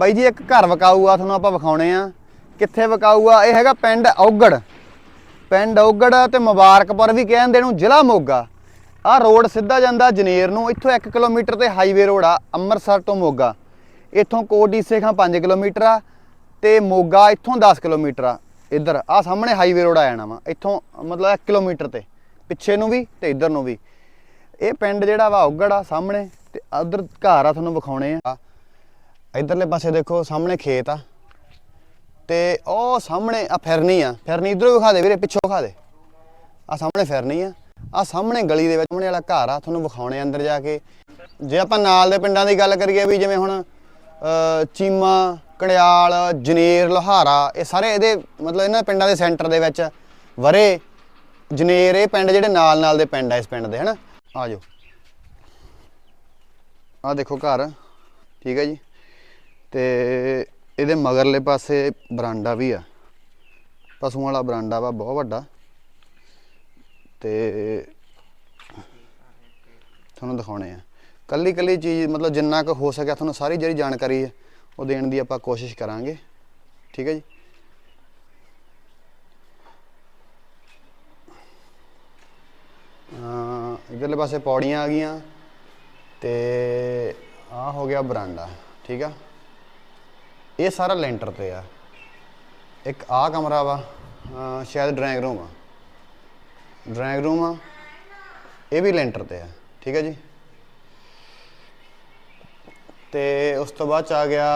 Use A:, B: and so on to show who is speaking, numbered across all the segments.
A: ਬਾਈ ਜੀ, ਇੱਕ ਘਰ ਵਿਕਾਊ ਆ ਤੁਹਾਨੂੰ ਆਪਾਂ ਵਿਖਾਉਣੇ ਆ। ਕਿੱਥੇ ਵਿਕਾਊ ਆ ਇਹ ਹੈਗਾ ਪਿੰਡ ਔਗੜ। ਪਿੰਡ ਔਗੜ ਤੇ ਮੁਬਾਰਕਪੁਰ ਵੀ ਕਹਿੰਦੇ ਨੂੰ ਜ਼ਿਲ੍ਹਾ ਮੋਗਾ। ਆ ਰੋਡ ਸਿੱਧਾ ਜਾਂਦਾ ਜਨੇਰ ਨੂੰ, ਇੱਥੋਂ 1 ਕਿਲੋਮੀਟਰ ਤੇ ਹਾਈਵੇ ਰੋਡ ਆ, ਅੰਮ੍ਰਿਤਸਰ ਤੋਂ ਮੋਗਾ। ਇੱਥੋਂ ਕੋਟੀਸੇ ਸੇਖਾਂ 5 ਕਿਲੋਮੀਟਰ ਆ ਤੇ ਮੋਗਾ ਇੱਥੋਂ 10 ਕਿਲੋਮੀਟਰ ਆ। ਇੱਧਰ ਆ ਸਾਹਮਣੇ ਹਾਈਵੇ ਰੋਡ ਆ ਜਾਣਾ ਵਾ, ਇੱਥੋਂ ਮਤਲਬ 1 ਕਿਲੋਮੀਟਰ ਤੇ, ਪਿੱਛੇ ਨੂੰ ਵੀ ਤੇ ਇੱਧਰ ਨੂੰ ਵੀ। ਇਹ ਪਿੰਡ ਜਿਹੜਾ ਵਾ ਔਗੜ ਆ ਸਾਹਮਣੇ ਤੇ ਉਧਰ ਘਰ ਆ, ਤੁਹਾਨੂੰ ਵਿਖਾਉਣੇ ਆ। ਇਧਰਲੇ ਪਾਸੇ ਦੇਖੋ, ਸਾਹਮਣੇ ਖੇਤ ਆ। ਤੇ ਉਹ ਸਾਹਮਣੇ ਆ ਫਿਰਨੀ ਆ। ਫਿਰਨੀ ਇਧਰੋਂ ਵਿਖਾ ਦੇ ਵੀਰੇ, ਪਿੱਛੋਂ ਵਿਖਾ ਦੇ। ਆ ਸਾਹਮਣੇ ਫਿਰਨੀ ਆ। ਆ ਸਾਹਮਣੇ ਗਲੀ ਦੇ ਵਿੱਚ, ਸਾਹਮਣੇ ਵਾਲਾ ਘਰ ਆ, ਤੁਹਾਨੂੰ ਵਿਖਾਉਣੇ ਅੰਦਰ ਜਾ ਕੇ। ਜੇ ਆਪਾਂ ਨਾਲ ਦੇ ਪਿੰਡਾਂ ਦੀ ਗੱਲ ਕਰੀਏ ਵੀ ਜਿਵੇਂ ਹੁਣ ਚੀਮਾ ਕੜਿਆਲ ਜਨੇਰ, ਲੋਹਾਰਾ, ਇਹ ਸਾਰੇ ਇਹਦੇ ਮਤਲਬ ਇਹਨਾਂ ਪਿੰਡਾਂ ਦੇ ਸੈਂਟਰ ਦੇ ਵਿੱਚ ਵਰੇ ਜਨੇਰ, ਇਹ ਪਿੰਡ ਜਿਹੜੇ ਨਾਲ ਨਾਲ ਦੇ ਪਿੰਡ ਆ ਇਸ ਪਿੰਡ ਦੇ, ਹਨਾ? ਆ ਜਾਓ। ਆ ਦੇਖੋ ਘਰ। ਠੀਕ ਹੈ ਜੀ। ਤੇ ਇਹਦੇ ਮਗਰਲੇ ਪਾਸੇ ਬਰਾਂਡਾ ਵੀ ਆ। ਪਸ਼ੂਆਂ ਵਾਲਾ ਬਰਾਂਡਾ ਵਾ, ਬਹੁਤ ਵੱਡਾ। ਤੇ ਤੁਹਾਨੂੰ ਦਿਖਾਉਣੇ ਆ। ਕੱਲੀ ਕੱਲੀ ਚੀਜ਼, ਮਤਲਬ ਜਿੰਨਾ ਕੁ ਹੋ ਸਕਿਆ ਤੁਹਾਨੂੰ ਸਾਰੀ ਜਿਹੜੀ ਜਾਣਕਾਰੀ ਹੈ ਉਹ ਦੇਣ ਦੀ ਆਪਾਂ ਕੋਸ਼ਿਸ਼ ਕਰਾਂਗੇ। ਠੀਕ ਹੈ ਜੀ? ਅਹ ਇਧਰਲੇ ਪਾਸੇ ਪੌੜੀਆਂ ਆ ਗਈਆਂ ਤੇ ਆ ਹੋ ਗਿਆ ਬਰਾਂਡਾ। ਠੀਕ ਆ? ਇਹ ਸਾਰਾ ਲੈਂਟਰ ਤੇ ਆ। ਇੱਕ ਆ ਕਮਰਾ ਵਾ ਸ਼ਾਇਦ ਡਰਾਇੰਗ ਰੂਮ ਆ। ਡਰਾਇੰਗ ਰੂਮ ਆ, ਇਹ ਵੀ ਲੈਂਟਰ ਤੇ ਆ, ਠੀਕ ਹੈ ਜੀ? ਤੇ ਉਸ ਤੋਂ ਬਾਅਦ ਚ ਆ ਗਿਆ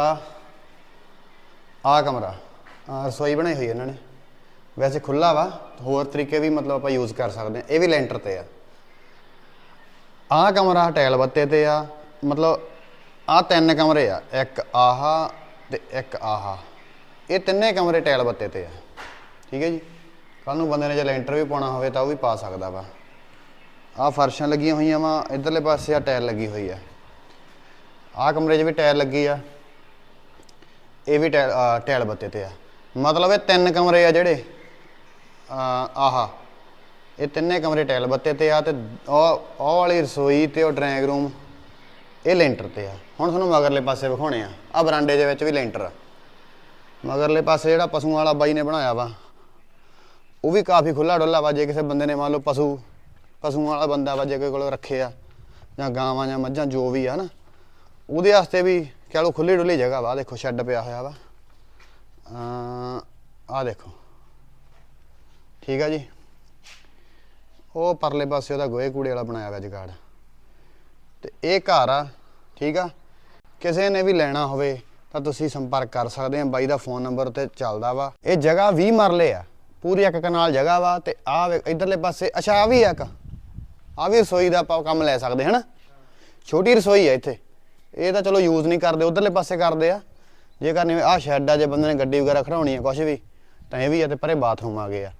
A: ਆ ਕਮਰਾ। ਰਸੋਈ ਬਣਾਈ ਹੋਈ ਇਹਨਾਂ ਨੇ। ਵੈਸੇ ਖੁੱਲਾ ਵਾ, ਹੋਰ ਤਰੀਕੇ ਵੀ ਮਤਲਬ ਆਪਾਂ ਯੂਜ਼ ਕਰ ਸਕਦੇ ਆ ਇਹ ਵੀ ਲੈਂਟਰ ਤੇ ਆ। ਆਹ ਕਮਰਾ ਟੈਲ ਬੱਤੇ ਤੇ ਆ। ਮਤਲਬ ਆਹ ਤਿੰਨ ਕਮਰੇ ਆ। ਇੱਕ ਆਹਾ ਤੇ ਇੱਕ ਆਹਾ। ਇਹ ਤਿੰਨੇ ਕਮਰੇ ਟੈਲ ਬੱਤੇ ਤੇ ਆ। ਠੀਕ ਹੈ ਜੀ? ਕੱਲ ਨੂੰ ਬੰਦੇ ਨੇ ਜੇ ਲੈਂਟਰ ਵੀ ਪਾਉਣਾ ਹੋਵੇ ਤਾਂ ਉਹ ਵੀ ਪਾ ਸਕਦਾ ਵਾ। ਆਹ ਫਰਸ਼ਾਂ ਲੱਗੀਆਂ ਹੋਈਆਂ ਵਾ, ਇਧਰਲੇ ਪਾਸੇ ਆ ਟਾਇਲ ਲੱਗੀ ਹੋਈ ਆ। ਆਹ ਕਮਰੇ 'ਚ ਵੀ ਟਾਇਲ ਲੱਗੀ ਆ। ਇਹ ਵੀ ਟਾਇਲ ਅਹ ਬੱਤੇ ਤੇ ਆ। ਮਤਲਬ ਇਹ ਤਿੰਨ ਕਮਰੇ ਆ ਜਿਹੜੇ ਆਹਾ। ਇਹ ਤਿੰਨੇ ਕਮਰੇ ਟਾਇਲ ਬੱਤੇ ਤੇ ਆ ਤੇ ਉਹ ਉਹ ਵਾਲੀ ਰਸੋਈ ਤੇ ਉਹ ਡਰਾਇੰਗ ਰੂਮ ਇਹ ਲੈਂਟਰ ਤੇ ਆ। ਹੁਣ ਤੁਹਾਨੂੰ ਮਗਰਲੇ ਪਾਸੇ ਵਿਖਾਉਣੇ ਆ। ਆ ਬਰਾਂਡੇ ਦੇ ਵਿੱਚ ਵੀ ਲੈਂਟਰ ਆ। ਮਗਰਲੇ ਪਾਸੇ ਜਿਹੜਾ ਪਸ਼ੂਆਂ ਵਾਲਾ ਬਾਈ ਨੇ ਬਣਾਇਆ ਵਾ, ਉਹ ਵੀ ਕਾਫੀ ਖੁੱਲਾ ਡੁੱਲਾ ਵਾ। ਜੇ ਕਿਸੇ ਬੰਦੇ ਨੇ ਮੰਨ ਲਓ ਪਸ਼ੂ, ਪਸ਼ੂਆਂ ਵਾਲਾ ਬੰਦਾ ਵਾ, ਜੇ ਕੋਈ ਕੋਲ ਰੱਖੇ ਆ, ਜਾਂ ਗਾਵਾਂ, ਜਾਂ ਮੱਝਾਂ, ਜੋ ਵੀ ਆ ਨਾ, ਉਹਦੇ ਵਾਸਤੇ ਵੀ ਕਹਿ ਲਓ ਖੁੱਲੀ ਡੁੱਲੀ ਜਗ੍ਹਾ ਵਾ। ਆਹ ਦੇਖੋ, ਸ਼ੈੱਡ ਪਿਆ ਹੋਇਆ ਵਾ। ਆ ਦੇਖੋ। ਠੀਕ ਆ ਜੀ। ਉਹ ਪਰਲੇ ਪਾਸੇ ਉਹਦਾ ਗੋਹੇ ਕੂੜੇ ਵਾਲਾ ਬਣਾਇਆ ਹੋਇਆ ਜਗਾੜ। ਤੇ ਇਹ ਘਰ ਆ, ਠੀਕ ਆ? ਕਿਸੇ ਨੇ ਵੀ ਲੈਣਾ ਹੋਵੇ ਤਾਂ ਤੁਸੀਂ ਸੰਪਰਕ ਕਰ ਸਕਦੇ ਆ। ਬਾਈ ਦਾ ਫੋਨ ਨੰਬਰ ਤੇ ਚੱਲਦਾ ਵਾ। ਇਹ ਜਗ੍ਹਾ 20 ਮਰਲੇ ਆ। ਪੂਰੀ ਇੱਕ ਕਨਾਲ ਜਗ੍ਹਾ ਵਾ ਤੇ ਆ ਇਧਰਲੇ ਪਾਸੇ, ਅੱਛਾ, ਆ ਵੀ ਆ ਇੱਕ। ਆ ਵੀ ਰਸੋਈ ਦਾ ਆਪਾਂ ਕੰਮ ਲੈ ਸਕਦੇ, ਹਨਾ? ਛੋਟੀ ਰਸੋਈ ਆ ਇੱਥੇ। ਇਹ ਤਾਂ ਚਲੋ ਯੂਜ਼ ਨਹੀਂ ਕਰਦੇ, ਉਧਰਲੇ ਪਾਸੇ ਕਰਦੇ ਆ। ਜੇ ਕਰਨੀ ਆ ਸ਼ੈੱਡ ਆ, ਜੇ ਬੰਦੇ ਨੇ ਗੱਡੀ ਵਗੈਰਾ ਖੜਾਉਣੀ ਆ ਕੁਝ ਵੀ, ਤਾਂ ਇਹ ਵੀ ਆ ਤੇ ਪਰੇ ਬਾਥਰੂਮ ਆ ਗਏ ਆ।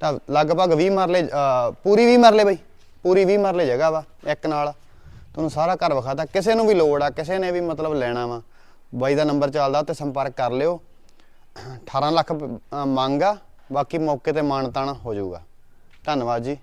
A: ਤਾਂ ਲਗਭਗ 20 ਮਰਲੇ ਪੂਰੀ 20 ਮਰਲੇ ਬਈ। ਪੂਰੀ 20 ਮਰਲੇ ਜਗ੍ਹਾ ਵਾ, ਇੱਕ ਨਾਲ। ਤੁਹਾਨੂੰ ਸਾਰਾ ਘਰ ਵਿਖਾਤਾ। ਕਿਸੇ ਨੂੰ ਵੀ ਲੋੜ ਆ, ਕਿਸੇ ਨੇ ਵੀ ਮਤਲਬ ਲੈਣਾ ਵਾ। ਬਾਈ ਦਾ ਨੰਬਰ ਚੱਲਦਾ ਤੇ ਸੰਪਰਕ ਕਰ ਲਿਓ। 18 ਲੱਖ ਮੰਗ ਆ। ਬਾਕੀ ਮੌਕੇ ਤੇ ਮਾਨਤਾਨ ਹੋ ਜਾਊਗਾ। ਧੰਨਵਾਦ ਜੀ।